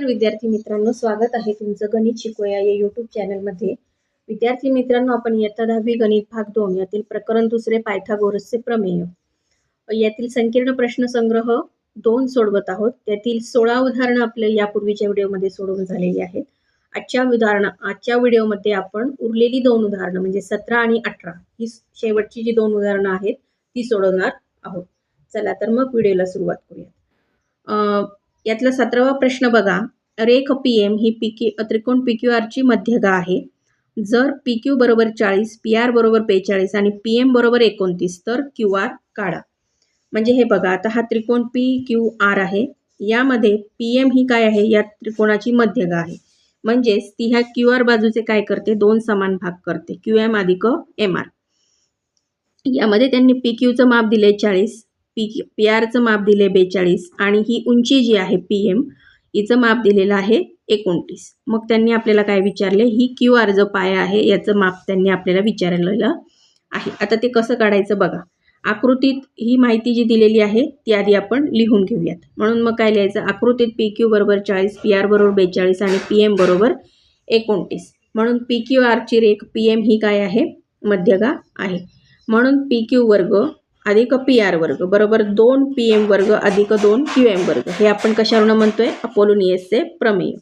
तर विद्यार्थी मित्रांनो स्वागत आहे तुमचं गणित शिकूया या यूट्यूब चॅनलमध्ये विद्यार्थी मित्रांनो आपण इयत्ता दहावी गणित भाग दोन यातील प्रकरण दुसरे पायथागोरसचे प्रमेय. यातील संकीर्ण प्रश्न संग्रह दोन सोडवत आहोत. त्यातील सोळा उदाहरणं आपल्या यापूर्वीच्या व्हिडिओमध्ये सोडवून झालेली आहेत. आजच्या उदाहरण आजच्या व्हिडिओमध्ये आपण उरलेली दोन उदाहरणं म्हणजे सतरा आणि अठरा ही शेवटची जी दोन उदाहरणं आहेत ती सोडवणार आहोत. चला तर मग व्हिडिओला सुरुवात करूया यातला सतरावा प्रश्न बघा. रेख पी एम ही पी क्यू त्रिकोण पी क्यू आरची मध्यगा आहे. जर पी क्यू बरोबर चाळीस पी आर बरोबर बेचाळीस आणि पी एम बरोबर एकोणतीस तर क्यू आर काढा. म्हणजे हे बघा आता हा त्रिकोण पी क्यू आर आहे. यामध्ये पी एम ही काय आहे? या त्रिकोणाची मध्यगा आहे. म्हणजेच ती ह्या क्यू आर बाजूचे काय करते? दोन समान भाग करते. क्यू एम अधिक एम आर यामध्ये त्यांनी पी क्यूचं माप दिले चाळीस. पी पी आरचं माप दिले बेचाळीस आणि ही उंची जी आहे पी एम हिचं माप दिलेलं आहे एकोणतीस. मग त्यांनी आपल्याला काय विचारले? ही क्यू आर जो पाया आहे याचं माप त्यांनी आपल्याला विचारलेलं आहे. आता ते कसं काढायचं बघा. आकृतीत ही माहिती जी दिलेली आहे ती आधी आपण लिहून घेऊयात. म्हणून मग काय लिहायचं? आकृतीत पी क्यू बरोबर चाळीस पी आर बरोबर बेचाळीस आणि पी एम बरोबर एकोणतीस. म्हणून पी क्यू आरची रेख पी एम ही काय आहे? मध्यगा आहे. म्हणून पी क्यू वर्ग अधिक पी आर वर्ग बरोबर दोन पी एम वर्ग अधिक दोन क्यू एम वर्ग. हे आपण कशावरून म्हणतोय? अपोलोनियसचे प्रमेय.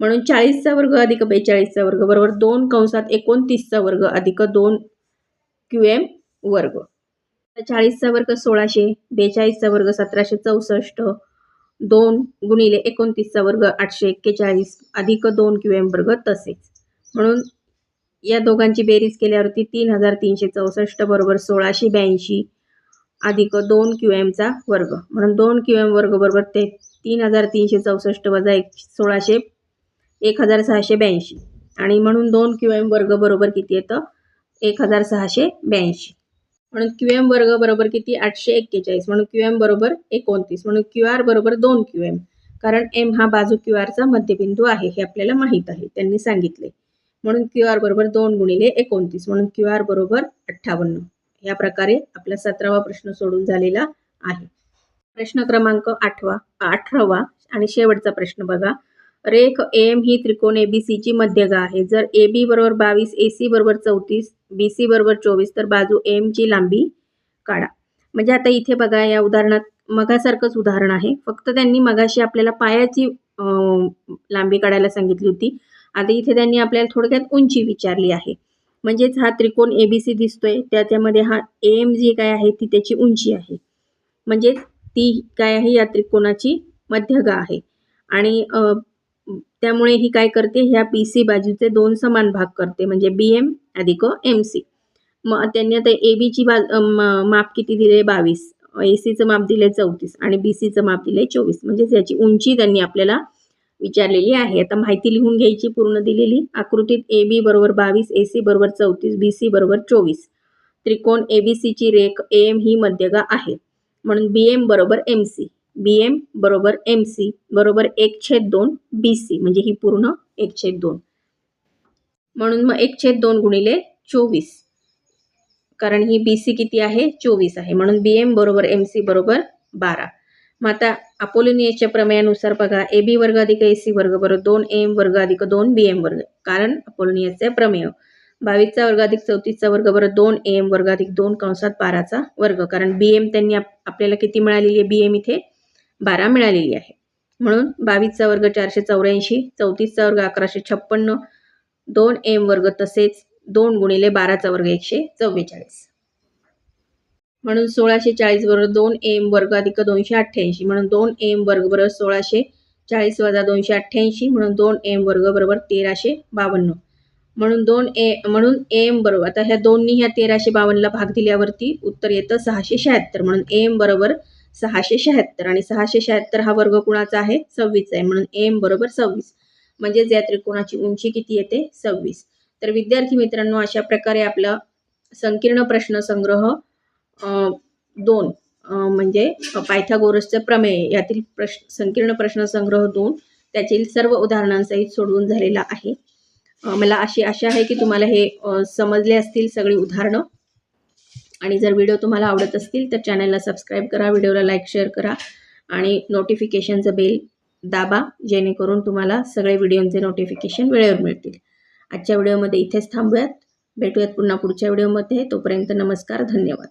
म्हणून चाळीसचा वर्ग अधिक बेचाळीसचा वर्ग बरोबर दोन कंसात एकोणतीसचा वर्ग अधिक दोन क्यू एम वर्ग. चाळीसचा वर्ग सोळाशे बेचाळीसचा वर्ग सतराशे चौसष्ट दोन गुणिले एकोणतीसचा वर्ग आठशे एक्केचाळीस अधिक दोन क्यू एम वर्ग तसेच. म्हणून या दोघांची बेरीज केल्यावरती तीन हजार तीनशे चौसष्ट बरोबर सोळाशे ब्याऐंशी अधिक दोन क्यू एमचा वर्ग. म्हणून दोन क्यू एम वर्ग बरोबर ते तीन हजार तीनशे चौसष्ट वजा एक सोळाशे एक हजार सहाशे ब्याऐंशी. आणि म्हणून दोन क्यू एम वर्ग बरोबर किती येतं? एक हजार सहाशे ब्याऐंशी. म्हणून क्यू एम वर्ग बरोबर किती? आठशे एक्केचाळीस. म्हणून क्यू एम बरोबर एकोणतीस. म्हणून क्यू आर बरोबर दोन क्यू एम कारण एम हा बाजू क्यू आरचा मध्यबिंदू आहे हे आपल्याला माहीत आहे. त्यांनी सांगितले. म्हणून क्यू आर बरोबर दोन गुणिले एकोणतीस. म्हणून क्यू आर बरोबर अठ्ठावन्न. या प्रकारे आपला सतरावा प्रश्न सोडून झालेला आहे. प्रश्न क्रमांक आठवा अठरावा आणि शेवटचा प्रश्न बघा. रेख एम ही त्रिकोण ए बी सीची मध्यगा आहे. जर ए बी बरोबर बावीस ए सी बरोबर चौतीस बी सी बरोबर चोवीस तर बाजू एमची लांबी काढा. म्हणजे आता इथे बघा या उदाहरणात मगासारखंच उदाहरण आहे. फक्त त्यांनी मगाशी आपल्याला पायाची लांबी काढायला सांगितली होती. आता इथे त्यांनी आपल्याला थोडक्यात उंची विचारली आहे. म्हणजेच हा त्रिकोण ए बी सी दिसतोय. त्याच्यामध्ये हा ए एम जी काय आहे? ती त्याची उंची आहे. म्हणजेच ती काय आहे? या त्रिकोणाची मध्यगा आहे. आणि त्यामुळे ही काय करते? ह्या बी सी बाजूचे दोन समान भाग करते. म्हणजे बी एम अधिक एम सी मग त्यांनी आता ए बीची बा माप किती दिले? बावीस. ए सीचं माप दिले चौतीस. आणि बी सीचं माप दिले चोवीस. म्हणजेच याची उंची त्यांनी आपल्याला विचारलेली आहे. आता माहिती लिहून घ्यायची पूर्ण दिलेली. आकृतीत ए बी बरोबर बावीस ए सी बरोबर चौतीस बी सी बरोबर चोवीस. त्रिकोण ए बी सीची रेख ए एम ही मध्यगा आहे. म्हणून बी एम बरोबर एम सी बी एम बरोबर एम सी बरोबर एक छेद दोन बी सी म्हणजे ही पूर्ण एक छेद दोन. म्हणून मग एक छेद दोन गुणिले चोवीस. कारण ही बी सी किती आहे? चोवीस आहे. म्हणून बी एम बरोबर एम सी बरोबर बारा. मग आता अपोलोनियसच्या प्रमेयानुसार बघा ए बी वर्ग अधिक ए सी वर्ग बरोबर दोन एम वर्ग अधिक दोन बी एम वर्ग कारण अपोलोनियसचे प्रमेय. बावीसचा वर्ग अधिक चौतीसचा वर्ग बरोबर दोन एम वर्ग अधिक दोन कंसात बाराचा वर्ग कारण बी एम त्यांनी आपल्याला किती मिळालेली आहे? बी एम इथे बारा मिळालेली आहे. म्हणून बावीसचा वर्ग चारशे चौऱ्याऐंशी चौतीसचा वर्ग अकराशे छप्पन्न दोन एम वर्ग तसेच दोन गुणिले बाराचा वर्ग एकशे चव्वेचाळीस. म्हणून सोळाशे चाळीस बरोबर दोन एम वर्ग अधिक दोनशे अठ्ठ्याऐंशी. म्हणून दोन एम वर्ग बरोबर सोळाशे चाळीस वजा दोनशे अठ्ठ्याऐंशी. म्हणून दोन एम वर्ग बरोबर तेराशे बावन्न. म्हणून दोन ए म्हणून एम बरोबर आता ह्या दोन्ही ह्या तेराशे बावन्नला भाग दिल्यावरती उत्तर येतं सहाशे शहात्तर. म्हणून एम बरोबर सहाशे शहात्तर आणि सहाशे शहात्तर हा वर्ग कुणाचा आहे? सव्वीस आहे. म्हणून एम बरोबर सव्वीस. म्हणजेच या त्रिकोणाची उंची किती येते? सव्वीस. तर विद्यार्थी मित्रांनो अशा प्रकारे आपलं संकीर्ण प्रश्न संग्रह दोन म्हणजे पायथागोरसचे प्रमेय यातील प्रश्न संकीर्ण प्रश्नसंग्रह दोन त्यातील सर्व उदाहरणांसहित सोडवून झालेला आहे. मला अशी आशा आहे की तुम्हाला हे समजले असतील सगळी उदाहरणं. आणि जर व्हिडिओ तुम्हाला आवडत असतील तर चॅनलला सबस्क्राईब करा व्हिडिओला लाईक शेअर करा आणि नोटिफिकेशनचं बेल दाबा जेणेकरून तुम्हाला सगळे व्हिडिओंचे नोटिफिकेशन वेळेवर मिळतील. आजच्या व्हिडिओमध्ये इथेच थांबूयात. भेटूयात पुन्हा पुढच्या व्हिडिओमध्ये. तोपर्यंत नमस्कार धन्यवाद.